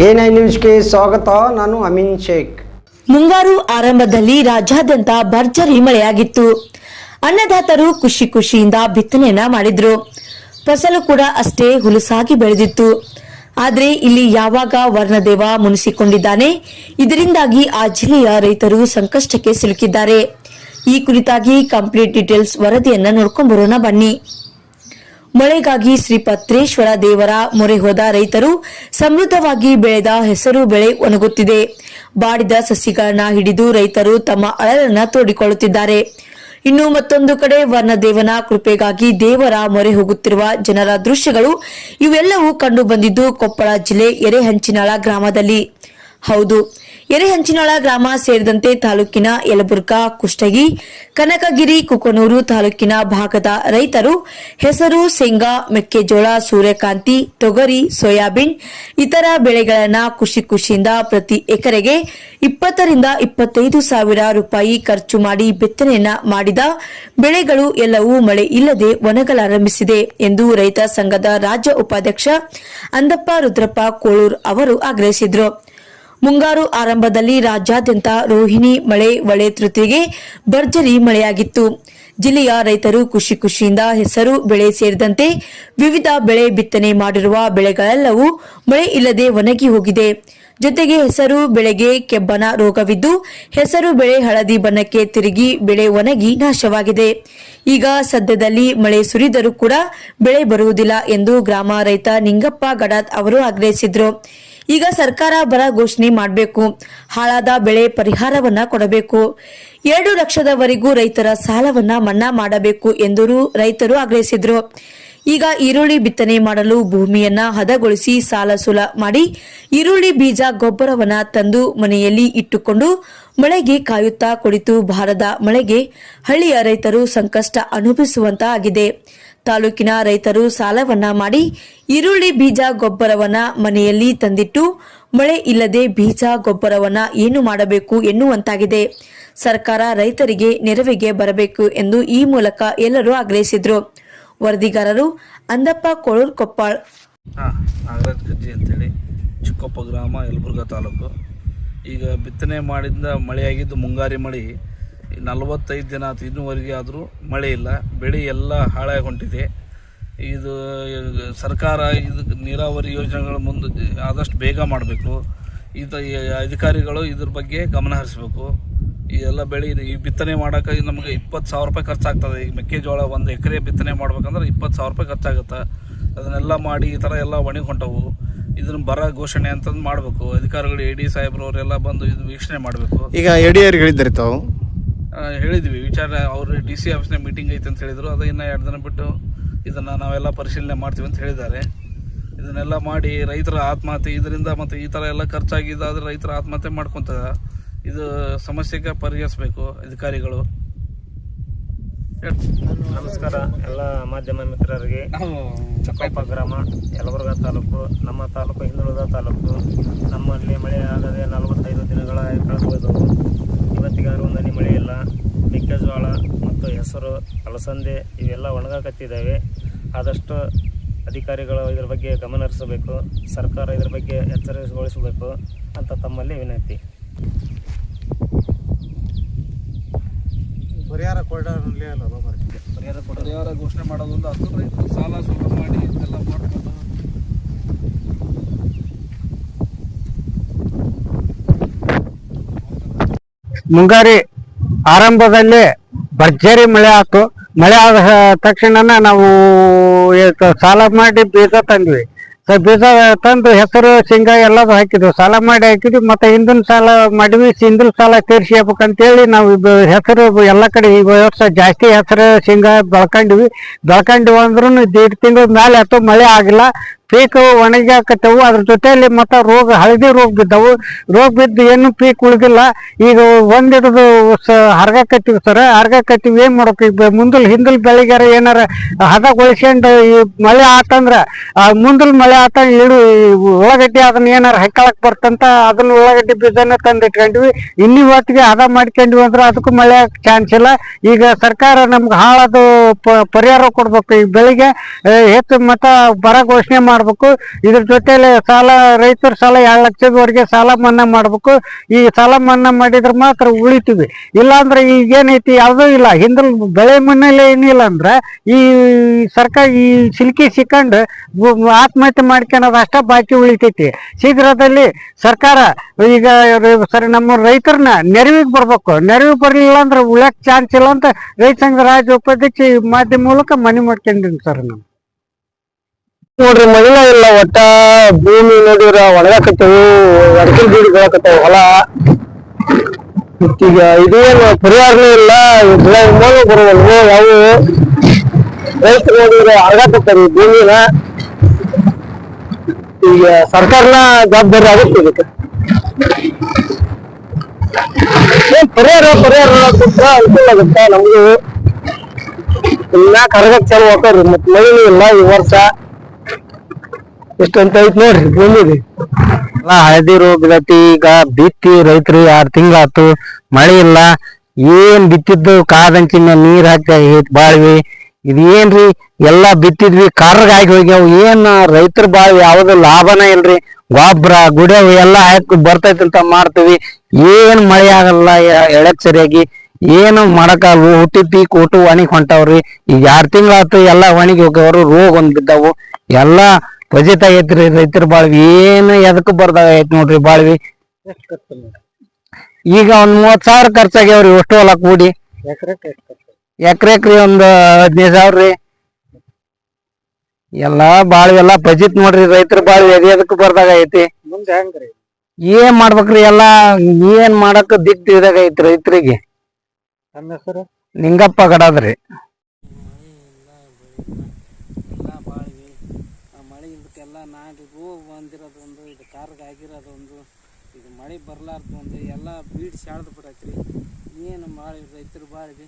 I ನ್ಯೂಸ್ಗೆ ಸ್ವಾಗತ, ನಾನು ಅಮಿನ್ ಶೇಖ್. ಮುಂಗಾರು ಆರಂಭದಲ್ಲಿ ರಾಜ್ಯಾದ್ಯಂತ ಭರ್ಜರಿ ಮಳೆಯಾಗಿತ್ತು. ಅನ್ನದಾತರು ಖುಷಿ ಖುಷಿಯಿಂದ ಬಿತ್ತನೆಯನ್ನ ಮಾಡಿದ್ರು. ಫಸಲು ಕೂಡ ಅಷ್ಟೇ ಹುಲುಸಾಗಿ ಬೆಳೆದಿತ್ತು. ಆದ್ರೆ ಇಲ್ಲಿ ಯಾವಾಗ ವರ್ಣದೇವ ಮುನಿಸಿಕೊಂಡಿದ್ದಾನೆ? ಇದರಿಂದಾಗಿ ಆ ಜಿಲ್ಲೆಯ ರೈತರು ಸಂಕಷ್ಟಕ್ಕೆ ಸಿಲುಕಿದ್ದಾರೆ. ಈ ಕುರಿತಾಗಿ ಕಂಪ್ಲೀಟ್ ಡೀಟೇಲ್ಸ್ ವರದಿಯನ್ನ ನೋಡ್ಕೊಂಡ್ ಬರೋಣ ಬನ್ನಿ. ಮಳೆಗಾಗಿ ಶ್ರೀ ಪತ್ರೇಶ್ವರ ದೇವರ ಮೊರೆ ಹೋದ ರೈತರು ಸಮೃದ್ಧವಾಗಿ ಬೆಳೆದ ಹೆಸರು ಬೆಳೆ ಒಣಗುತ್ತಿದೆ. ಬಾಡಿದ ಸಸಿಗಳನ್ನ ಹಿಡಿದು ರೈತರು ತಮ್ಮ ಅಳಲನ್ನ ತೋಡಿಕೊಳ್ಳುತ್ತಿದ್ದಾರೆ. ಇನ್ನು ಮತ್ತೊಂದು ಕಡೆ ವರ್ಣದೇವನ ಕೃಪೆಗಾಗಿ ದೇವರ ಮೊರೆ ಹೋಗುತ್ತಿರುವ ಜನರ ದೃಶ್ಯಗಳು ಇವೆಲ್ಲವೂ ಕಂಡು ಬಂದಿದ್ದು ಕೊಪ್ಪಳ ಜಿಲ್ಲೆ ಎರೆಹಂಚಿನಾಳ ಗ್ರಾಮದಲ್ಲಿ. ಹೌದು ಎರೆಹಂಚಿನಾಳ ಗ್ರಾಮ ಸೇರಿದಂತೆ ತಾಲೂಕಿನ ಯಲಬುರ್ಗಾ, ಕುಷ್ಟಗಿ, ಕನಕಗಿರಿ, ಕುಕನೂರು ತಾಲೂಕಿನ ಭಾಗದ ರೈತರು ಹೆಸರು, ಶೇಂಗಾ, ಮೆಕ್ಕೆಜೋಳ, ಸೂರ್ಯಕಾಂತಿ, ತೊಗರಿ, ಸೋಯಾಬೀನ್ ಇತರ ಬೆಳೆಗಳನ್ನ ಖುಷಿ ಖುಷಿಯಿಂದ ಪ್ರತಿ ಎಕರೆಗೆ ಇಪ್ಪತ್ತರಿಂದ ಇಪ್ಪತ್ತೈದು ಸಾವಿರ ರೂಪಾಯಿ ಖರ್ಚು ಮಾಡಿ ಬಿತ್ತನೆಯನ್ನ ಮಾಡಿದ ಬೆಳೆಗಳು ಎಲ್ಲವೂ ಮಳೆ ಇಲ್ಲದೆ ಒಣಗಲಾರಂಭಿಸಿದೆ ಎಂದು ರೈತ ಸಂಘದ ರಾಜ್ಯ ಉಪಾಧ್ಯಕ್ಷ ಅಂದಪ್ಪ ರುದ್ರಪ್ಪ ಕೋಳೂರ್ ಅವರು ಆಗ್ರಹಿಸಿದರು. ಮುಂಗಾರು ಆರಂಭದಲ್ಲಿ ರಾಜ್ಯಾದ್ಯಂತ ರೋಹಿಣಿ ಮಳೆ, ಒಳೆ ತೃತಿಗೆ ಭರ್ಜರಿ ಮಳೆಯಾಗಿತ್ತು. ಜಿಲ್ಲೆಯ ರೈತರು ಖುಷಿ ಖುಷಿಯಿಂದ ಹೆಸರು, ಬೆಳೆ ಸೇರಿದಂತೆ ವಿವಿಧ ಬೆಳೆ ಬಿತ್ತನೆ ಮಾಡಿರುವ ಬೆಳೆಗಳೆಲ್ಲವೂ ಮಳೆ ಇಲ್ಲದೆ ಒಣಗಿ ಹೋಗಿದೆ. ಜೊತೆಗೆ ಹೆಸರು, ಬೆಳೆಗೆ ಕೆಬ್ಬನ ರೋಗವಿದ್ದು, ಹೆಸರು, ಬೆಳೆ ಹಳದಿ ಬಣ್ಣಕ್ಕೆ ತಿರುಗಿ ಬೆಳೆ ಒಣಗಿ ನಾಶವಾಗಿದೆ. ಈಗ ಸದ್ಯದಲ್ಲಿ ಮಳೆ ಸುರಿದರೂ ಕೂಡ ಬೆಳೆ ಬರುವುದಿಲ್ಲ ಎಂದು ಗ್ರಾಮ ರೈತ ನಿಂಗಪ್ಪ ಗಡಾತ್ ಅವರು ಆಗ್ರಹಿಸಿದ್ರು. ಈಗ ಸರ್ಕಾರ ಬರ ಘೋಷಣೆ ಮಾಡಬೇಕು. ಹಾಳಾದ ಬೆಳೆ ಪರಿಹಾರವನ್ನ ಕೊಡಬೇಕು. ಎರಡು ಲಕ್ಷದವರೆಗೂ ರೈತರ ಸಾಲವನ್ನ ಮನ್ನಾ ಮಾಡಬೇಕು ಎಂದು ರೈತರು ಆಗ್ರಹಿಸಿದ್ರು. ಈಗ ಈರುಳ್ಳಿ ಬಿತ್ತನೆ ಮಾಡಲು ಭೂಮಿಯನ್ನ ಹದಗೊಳಿಸಿ ಸಾಲ ಸುಲ ಮಾಡಿ ಈರುಳ್ಳಿ ಬೀಜ ಗೊಬ್ಬರವನ್ನ ತಂದು ಮನೆಯಲ್ಲಿ ಇಟ್ಟುಕೊಂಡು ಮಳೆಗೆ ಕಾಯುತ್ತಾ ಕುಳಿತು ಬಾರದ ಮಳೆಗೆ ಹಳ್ಳಿಯ ರೈತರು ಸಂಕಷ್ಟ ಅನುಭವಿಸುವಂತಾಗಿದೆ ತಾಲೂಕಿನ ರೈತರು ಸಾಲವನ್ನ ಮಾಡಿ ಈರುಳ್ಳಿ ಬೀಜ ಗೊಬ್ಬರವನ್ನ ಮನೆಯಲ್ಲಿ ತಂದಿಟ್ಟು ಮಳೆ ಇಲ್ಲದೆ ಬೀಜ ಗೊಬ್ಬರವನ್ನ ಏನು ಮಾಡಬೇಕು ಎನ್ನುವಂತಾಗಿದೆ. ಸರ್ಕಾರ ರೈತರಿಗೆ ನೆರವಿಗೆ ಬರಬೇಕು ಎಂದು ಈ ಮೂಲಕ ಎಲ್ಲರೂ ಆಗ್ರಹಿಸಿದ್ರು. ವರದಿಗಾರರು ಅಂದಪ್ಪ ಕೊಳೂರ್ ಕೊಪ್ಪಾಳ್. ಅಂತೇಳಿ, ಚಿಕ್ಕೊಪ್ಪ ಗ್ರಾಮ ಯಲಬುರ್ಗಾ ತಾಲೂಕು. ಈಗ ಬಿತ್ತನೆ ಮಾಡಿದ ಮಳೆಯಾಗಿದ್ದು ಮುಂಗಾರಿ ಮಳೆ ನಲವತ್ತೈದು ದಿನ ಆಯ್ತು ಇನ್ನೂವರೆಗೆ ಆದರೂ ಮಳೆ ಇಲ್ಲ. ಬೆಳೆ ಎಲ್ಲ ಹಾಳಾಗಿ ಇದು, ಸರ್ಕಾರ ಇದು ನೀರಾವರಿ ಯೋಜನೆಗಳ ಮುಂದೆ ಆದಷ್ಟು ಬೇಗ ಮಾಡಬೇಕು. ಇದು ಅಧಿಕಾರಿಗಳು ಇದ್ರ ಬಗ್ಗೆ ಗಮನ ಹರಿಸಬೇಕು. ಈ ಎಲ್ಲ ಬೆಳೆ ಈ ಬಿತ್ತನೆ ಮಾಡೋಕೆ ನಮಗೆ ಇಪ್ಪತ್ತು ಸಾವಿರ ರೂಪಾಯಿ ಖರ್ಚಾಗ್ತದೆ. ಈಗ ಮೆಕ್ಕೆಜೋಳ ಒಂದು ಎಕರೆ ಬಿತ್ತನೆ ಮಾಡ್ಬೇಕಂದ್ರೆ ಇಪ್ಪತ್ತು ಸಾವಿರ ರೂಪಾಯಿ ಖರ್ಚಾಗುತ್ತೆ. ಅದನ್ನೆಲ್ಲ ಮಾಡಿ ಈ ಥರ ಎಲ್ಲ ಒಣಗಿ ಹೊಂಟವು ಇದನ್ನ ಬರ ಘೋಷಣೆ ಅಂತಂದು ಮಾಡಬೇಕು. ಅಧಿಕಾರಿಗಳು ಎ ಡಿ ಸಾಹೇಬ್ರವರೆಲ್ಲ ಬಂದು ಇದು ವೀಕ್ಷಣೆ ಮಾಡಬೇಕು. ಈಗ ಯಡಿಯೂರಿಗೆ ಹೇಳಿದ್ರಿ ತಾವು. ಹೇಳಿದ್ವಿ. ವಿಚಾರ ಅವರು ಡಿ ಸಿ ಆಫೀಸ್ನ ಮೀಟಿಂಗ್ ಐತೆ ಅಂತ ಹೇಳಿದರು. ಅದು ಇನ್ನೂ ಎರಡು ದಿನ ಬಿಟ್ಟು ಇದನ್ನು ನಾವೆಲ್ಲ ಪರಿಶೀಲನೆ ಮಾಡ್ತೀವಿ ಅಂತ ಹೇಳಿದ್ದಾರೆ. ಇದನ್ನೆಲ್ಲ ಮಾಡಿ ರೈತರ ಆತ್ಮಹತ್ಯೆ ಇದರಿಂದ ಮತ್ತು ಈ ಥರ ಎಲ್ಲ ಖರ್ಚಾಗಿದ್ದಾದ್ರೆ ರೈತರ ಆತ್ಮಹತ್ಯೆ ಮಾಡ್ಕೊತಾರೆ ಇದು ಸಮಸ್ಯೆಗೆ ಪರಿಹರಿಸಬೇಕು ಅಧಿಕಾರಿಗಳು. ನಮಸ್ಕಾರ. ಎಲ್ಲ ಮಾಧ್ಯಮ ಮಿತ್ರರಿಗೆ. ಚಕ್ಕೊಪ್ಪ ಗ್ರಾಮ ಯಲಬುರ್ಗಾ ತಾಲೂಕು ನಮ್ಮ ತಾಲೂಕು ಹಿಂದುಳಿದ ತಾಲೂಕು. ನಮ್ಮಲ್ಲಿ ಮಳೆ ಆಗದೆ ನಲವತ್ತೈದು ದಿನಗಳ ಕಳೆದು ಹೋದವು ಇವತ್ತಿಗಾರು ಒಂದು ಹನಿ ಮಳೆ ಇಲ್ಲ ಮೆಕ್ಕೆಜೋಳ ಮತ್ತು ಹೆಸರು ಅಲಸಂದೆ ಇವೆಲ್ಲ ಒಣಗಾಕತ್ತಿದ್ದಾವೆ. ಆದಷ್ಟು ಅಧಿಕಾರಿಗಳು ಇದ್ರ ಬಗ್ಗೆ ಗಮನ ಹರಿಸಬೇಕು. ಸರ್ಕಾರ ಇದ್ರ ಬಗ್ಗೆ ಎಚ್ಚರಿಸಿಗೊಳಿಸಬೇಕು ಅಂತ ತಮ್ಮಲ್ಲಿ ವಿನಂತಿ. ಪರಿಹಾರ ಪರಿಹಾರ ಪರಿಹಾರ ಘೋಷಣೆ ಮಾಡೋದೊಂದು ಅದು ರೈತರು ಸಾಲ ಸೂಲ ಮಾಡಿ ಇದೆಲ್ಲ ಮಾಡ್ಕೊಂಡು ಮುಂಗಾರಿ ಆರಂಭದಲ್ಲಿ ಭರ್ಜರಿ ಮಳೆ ಆಯ್ತು ಮಳೆ ಆದ ತಕ್ಷಣ ನಾವು ಸಾಲ ಮಾಡಿ ಬೀಜ ತಂದ್ವಿ. ಸೊ ಬೀಜ ತಂದು ಹೆಸರು, ಶೇಂಗಾ ಎಲ್ಲದು ಹಾಕಿದ್ವಿ. ಸಾಲ ಮಾಡಿ ಹಾಕಿದ್ವಿ. ಮತ್ತೆ ಹಿಂದಿನ ಸಾಲ ಮಾಡಿದ್ವಿ ಹಿಂದಿನ ಸಾಲ ತೀರ್ಸಿ ಹೇಳಿ ನಾವು ಹೆಸರು ಎಲ್ಲ ಕಡೆ ಈ ವರ್ಷ ಜಾಸ್ತಿ ಹೆಸರು, ಶೇಂಗಾ ಬೆಳ್ಕೊಂಡ್ವಿ. ಬೆಳ್ಕೊಂಡಿವಿ ಅಂದ್ರೂ ದೀಡ್ ತಿಂಗಳ ಮೇಲೆ ಆಯ್ತು ಮಳೆ ಆಗಿಲ್ಲ. ಪೀಕ್ ಒಣಗಿ ಹಾಕತ್ತವು ಅದ್ರ ಜೊತೆಯಲ್ಲಿ ಮತ್ತೆ ರೋಗ, ಹಳದಿ ರೋಗ ಬಿದ್ದವು. ರೋಗ ಬಿದ್ದು ಏನು ಪೀಕ್ ಉಳಿದಿಲ್ಲ. ಈಗ ಒಂದ್ ಹಿಡಿದು ಹರ್ಗಾಕತ್ತೀವಿ ಸರ್. ಹರ್ಗಾಕತ್ತೀವಿ ಏನ್ ಮಾಡ್ಬೇಕು ಈಗ ಮುಂದಲ್ ಹಿಂದಲ್ ಬೆಳಿಗ್ಯಾರ ಏನಾರ ಹದಗೊಳಿಸ್ಕೊಂಡು ಈ ಮಳೆ ಆತಂದ್ರ ಮುಂದಲ್ ಮಳೆ ಆತ ಈ ಉಳ್ಳಾಗಡ್ಡಿ ಅದನ್ನ ಏನಾರ ಹೆಕ್ಕಳಕ್ ಬರ್ತಂತ ಅದನ್ನ ಉಳ್ಳಾಗಡ್ಡಿ ಬೀಜನ ತಂದು ಇಟ್ಕೊಂಡ್ವಿ ಇನ್ನಿ ಹೊತ್ತಿಗೆ ಹದ ಮಾಡ್ಕೊಂಡ್ವಿ ಅಂದ್ರೆ ಅದಕ್ಕೂ ಮಳೆ ಚಾನ್ಸ್ ಇಲ್ಲ. ಈಗ ಸರ್ಕಾರ ನಮ್ಗೆ ಹಾಳದು ಪರಿಹಾರ ಕೊಡ್ಬೇಕು. ಈ ಬೆಳಿಗ್ಗೆ ಹೆಚ್ಚು ಮತ್ತ ಬರ ಘೋಷಣೆ ಮಾಡ್ಬೇಕು ಮಾಡ್ಬೇಕು. ಇದ್ರ ಜೊತೆಲೆ ಸಾಲ, ರೈತರ ಸಾಲ ಎರಡು ಲಕ್ಷದವರೆಗೆ ಸಾಲ ಮನ್ನಾ ಮಾಡ್ಬೇಕು. ಈ ಸಾಲ ಮನ್ನಾ ಮಾಡಿದ್ರೆ ಮಾತ್ರ ಉಳಿತೀವಿ. ಇಲ್ಲಾಂದ್ರೆ ಈಗ ಏನೈತಿ, ಯಾವುದೂ ಇಲ್ಲ. ಹಿಂದಲ್ ಬೆಳೆ ಮನೇಲಿ ಏನಿಲ್ಲ ಅಂದ್ರೆ ಈ ಸರ್ಕಾರ, ಈ ಸಿಲ್ಕಿ ಸಿಕ್ಕಂಡು ಆತ್ಮಹತ್ಯೆ ಮಾಡ್ಕೊಳೋದು ಅಷ್ಟ ಬಾಕಿ ಉಳಿತೈತಿ. ಶೀಘ್ರದಲ್ಲಿ ಸರ್ಕಾರ ಈಗ ಸರಿ ನಮ್ಮ ರೈತರನ್ನ ನೆರವಿಗೆ ಬರ್ಬೇಕು. ನೆರವಿಗೆ ಬರಲಿಲ್ಲ ಅಂದ್ರೆ ಉಳ್ಯಾಕ್ ಚಾನ್ಸ್ ಇಲ್ಲ ಅಂತ ರೈತ ಸಂಘದ ರಾಜ್ಯ ಉಪಾಧ್ಯಕ್ಷ ಮಾಧ್ಯಮ ಮೂಲಕ ಮನವಿ ಮಾಡ್ಕೊಂಡಿನಿ ಸರ್ ನಾನು. ನೋಡ್ರಿ ಮಳಿನ ಇಲ್ಲ ಒಟ್ಟ ಭೂಮಿ ನೋಡಿದ್ರ ಒಣಗಾಕತ್ತವು, ಅಡಕೆ ಬೀಡಿ ಬೆಳಕತ್ತವ ಹೊಲ. ಮತ್ತೀಗ ಇದೇನು ಪರಿಹಾರನೂ ಇಲ್ಲ ಬೆಳೆ ವಿಮಾನು ಬರುವಲ್ವು ಯಾವು ರೈತರು ನೋಡಿದ್ರೆ ಅಳಗಾಕತ್ತಾರ ಈ ಭೂಮಿನ. ಈಗ ಸರ್ಕಾರನ ಜವಾಬ್ದಾರಿ ಆಗುತ್ತೆ ಇದಕ್ಕೆ. ಏನ್ ಪರಿಹಾರ ಪರಿಹಾರ ಕೊಟ್ರ ಅನುಕೂಲ ಆಗುತ್ತ ನಮ್ಗೂ? ಇನ್ನ ಕರಗಕ್ ಚಾಲು ಹಾಕೋರಿ ಮತ್ ಮಳಿನೂ ಇಲ್ಲ ಈ ವರ್ಷ. ಇಷ್ಟಂತ ಐತ್ ನೋಡ್ರಿ ಭೂಮಿది ಎಲ್ಲ ಹಳದಿ ರೋಗದತಿ ಈಗ ಬಿತ್ತಿ ರೈತರು ಆರ್ ತಿಂಗಳಾತು ಮಳೆ ಇಲ್ಲ. ಏನ್ ಬಿತ್ತಿದ್ದು, ಕಾದಂಚಿನ ನೀರ್ ಹಾಕಿ ಬಾಳ್ವಿ. ಇದ್ ಏನ್ರಿ, ಎಲ್ಲಾ ಬಿತ್ತಿದ್ವಿ, ಕರ್ರಗಾಗಿ ಹೋಗ್ಯಾವ. ಏನ್ ರೈತರ ಬಾಳ್ವಿ ಯಾವ್ದು ಲಾಭನ ಇಲ್ರಿ. ಗೊಬ್ಬರ ಗುಡ್ಯಾವ ಎಲ್ಲಾ ಹಾಕಿ ಬರ್ತೈತಿ ಅಂತ ಮಾಡ್ತೀವಿ. ಏನ್ ಮಳೆ ಆಗಲ್ಲ ಎಳಕ್ ಸರಿಯಾಗಿ. ಏನು ಮಾಡಕ ಹುಟ್ಟಿ ಪೀಕ್ ಹುಟ್ಟು ಒಣಗಿ ಹೊಂಟಾವ್ರಿ. ಈಗ ಎರಡ್ ತಿಂಗಳಾತು ಎಲ್ಲಾ ಒಣಗಿ ಹೋಗ್ಯವ್ರು, ರೋಗ ಒಂದ್ ಬಿದ್ದಾವು. ಎಲ್ಲಾ ಫಜಿತ ಐತ್ರಿ ರೈತರ ಬಾಳ್ವಿ ಏನು ಎದಕ್ ಬರ್ದಾಗ ಐತ್ ನೋಡ್ರಿ ಬಾಳ್ವಿ. ಈಗ ಒಂದ್ ಮೂವತ್ ಸಾವಿರ ಖರ್ಚಾಗ್ಯಾವ್ರಿ ಅಷ್ಟು ಹೊಲ ಕೂಡಿ. ಎಕ್ರೆಕ್ರಿ ಒಂದ್ ಹದಿನೈದು ಸಾವಿರ ರೀ. ಎಲ್ಲಾ ಬಾಳ್ವಿ ಎಲ್ಲಾ ಫಜಿತ್ ನೋಡ್ರಿ ರೈತರ ಬಾಳ್ವಿ ಎದೆ ಎದಕ್ ಬರ್ದಾಗ ಐತಿ. ಏನ್ ಮಾಡ್ಬೇಕ್ರಿ ಎಲ್ಲಾ ಏನ್ ಮಾಡಕ್ ದಿಕ್ ತಿಳಿದಾಗ ಐತಿ ರೈತರಿಗೆ. ನಿಂಗಪ್ಪ ಗಡಾದ್ರಿ ಎಲ್ಲ ಬಾಳಿವಿ ಆ ಮಳೆ ರೋಗ ಬಂದಿರೋದೊಂದು, ಇದು ಕಾರ್ಗೆ ಆಗಿರೋದೊಂದು, ಇದು ಮಳೆ ಬರ್ಲಾರ್ದೊಂದು ಎಲ್ಲ ಬೀಡ್ ಶಾಳ್ದು ಬಿಡತ್ರಿ. ಏನು ಮಾಡಿ ರೈತರು ಬಾಳಿವಿ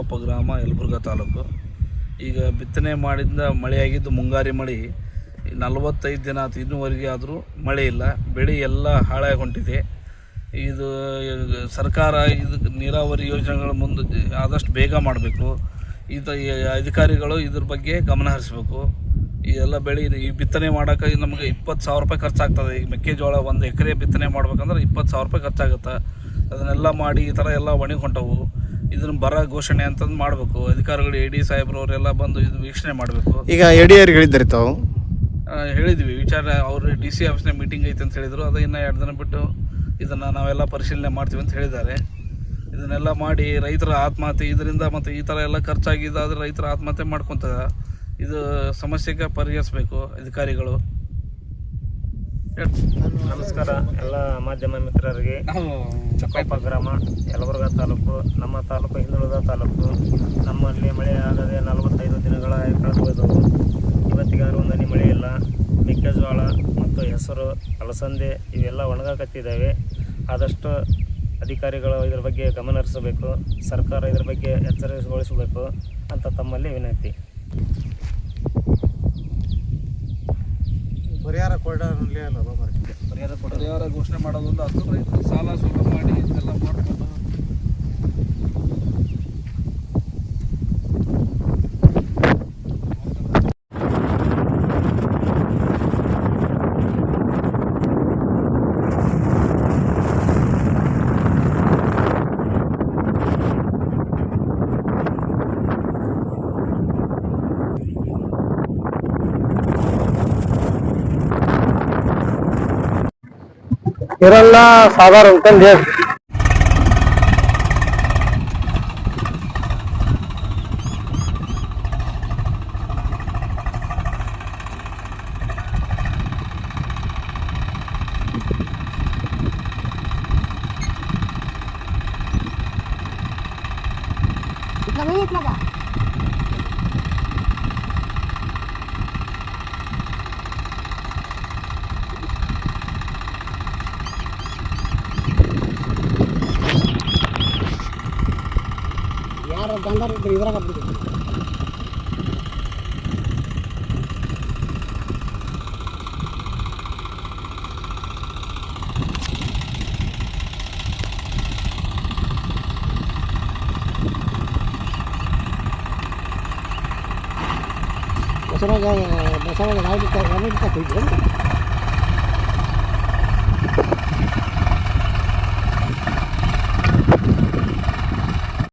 ಚಿಕ್ಕೊಪ್ಪ ಗ್ರಾಮ ಯಲಬುರ್ಗ ತಾಲೂಕು. ಈಗ ಬಿತ್ತನೆ ಮಾಡಿದ ಮಳೆಯಾಗಿದ್ದು ಮುಂಗಾರಿ ಮಳೆ. ನಲವತ್ತೈದು ದಿನ ಆಯ್ತು ಇನ್ನೂವರೆಗೆ ಆದರೂ ಮಳೆ ಇಲ್ಲ. ಬೆಳೆ ಎಲ್ಲ ಹಾಳಾಗಿ ಹೊಂಟಿದೆ ಇದು, ಸರ್ಕಾರ ಇದು ನೀರಾವರಿ ಯೋಜನೆಗಳ ಮುಂದೆ ಆದಷ್ಟು ಬೇಗ ಮಾಡಬೇಕು. ಈ ಅಧಿಕಾರಿಗಳು ಇದ್ರ ಬಗ್ಗೆ ಗಮನ ಹರಿಸ್ಬೇಕು. ಇದೆಲ್ಲ ಬೆಳೆ, ಈ ಬಿತ್ತನೆ ಮಾಡೋಕೆ ನಮಗೆ ಇಪ್ಪತ್ತು ಸಾವಿರ ರೂಪಾಯಿ ಖರ್ಚಾಗ್ತದೆ. ಈಗ ಮೆಕ್ಕೆಜೋಳ ಒಂದು ಎಕರೆ ಬಿತ್ತನೆ ಮಾಡ್ಬೇಕಂದ್ರೆ ಇಪ್ಪತ್ತು ಸಾವಿರ ರೂಪಾಯಿ ಖರ್ಚಾಗುತ್ತೆ. ಅದನ್ನೆಲ್ಲ ಮಾಡಿ ಈ ಥರ ಎಲ್ಲ ಒಣಗಿ ಇದನ್ನ ಬರ ಘೋಷಣೆ ಅಂತಂದು ಮಾಡಬೇಕು. ಅಧಿಕಾರಿಗಳು ಎ ಡಿ ಸಾಹೇಬ್ರವರೆಲ್ಲ ಬಂದು ಇದು ವೀಕ್ಷಣೆ ಮಾಡಬೇಕು. ಈಗ ಯಡಿಯರ್ ಹೇಳಿದ್ರಿ ತಾವು? ಹೇಳಿದ್ವಿ. ವಿಚಾರ ಅವರು ಡಿ ಸಿ ಆಫೀಸ್ನಾಗ ಮೀಟಿಂಗ್ ಐತೆ ಅಂತ ಹೇಳಿದ್ರು. ಅದು ಇನ್ನೂ ಎರಡು ದಿನ ಬಿಟ್ಟು ಇದನ್ನು ನಾವೆಲ್ಲ ಪರಿಶೀಲನೆ ಮಾಡ್ತೀವಿ ಅಂತ ಹೇಳಿದ್ದಾರೆ. ಇದನ್ನೆಲ್ಲ ಮಾಡಿ ರೈತರ ಆತ್ಮಹತ್ಯೆ ಇದರಿಂದ ಮತ್ತು ಈ ಥರ ಎಲ್ಲ ಖರ್ಚಾಗಿದ್ದಾದ್ರೆ ರೈತರ ಆತ್ಮಹತ್ಯೆ ಮಾಡ್ಕೊತಾರೆ ಇದು ಸಮಸ್ಯೆಗೆ ಪರಿಹರಿಸಬೇಕು ಅಧಿಕಾರಿಗಳು. ನಮಸ್ಕಾರ ಎಲ್ಲ ಮಾಧ್ಯಮ ಮಿತ್ರರಿಗೆ. ಚಕ್ಕಪ್ಪ ಗ್ರಾಮ, ಯಲಬುರ್ಗ ತಾಲೂಕು, ನಮ್ಮ ತಾಲೂಕು, ಹಿಂದುಳಿದ ತಾಲೂಕು. ನಮ್ಮಲ್ಲಿ ಮಳೆ ಆಗದೆ ನಲವತ್ತೈದು ದಿನಗಳ ಕಳೆದು ಹೋದವು ಇವತ್ತಿಗಾರು ಮಳೆ ಇಲ್ಲ. ಮೆಕ್ಕೆಜೋಳ ಮತ್ತು ಹೆಸರು, ಅಲಸಂದೆ ಇವೆಲ್ಲ ಒಣಗಾಕತ್ತಿದ್ದಾವೆ. ಆದಷ್ಟು ಅಧಿಕಾರಿಗಳು ಇದರ ಬಗ್ಗೆ ಗಮನ ಹರಿಸಬೇಕು. ಸರ್ಕಾರ ಇದರ ಬಗ್ಗೆ ಎಚ್ಚರಿಸಗೊಳಿಸಬೇಕು ಅಂತ ತಮ್ಮಲ್ಲಿ ವಿನಂತಿ. ಪರಿಹಾರ ಕೊಡಲೇ ಅಲ್ಲ ಪರಿಹಾರ ಪರಿಹಾರ ಘೋಷಣೆ ಮಾಡೋದೊಂದು ಅದು ರೈತರು ಸಾಲ ಸೂಲ ಮಾಡಿ ಇದೆಲ್ಲ ಮಾಡ್ಕೊಂಡು era la sabor, ¿entendés? వివరంగా ఉంటుంది Masama nga, masama nga, nakikita, nakikita ko yun.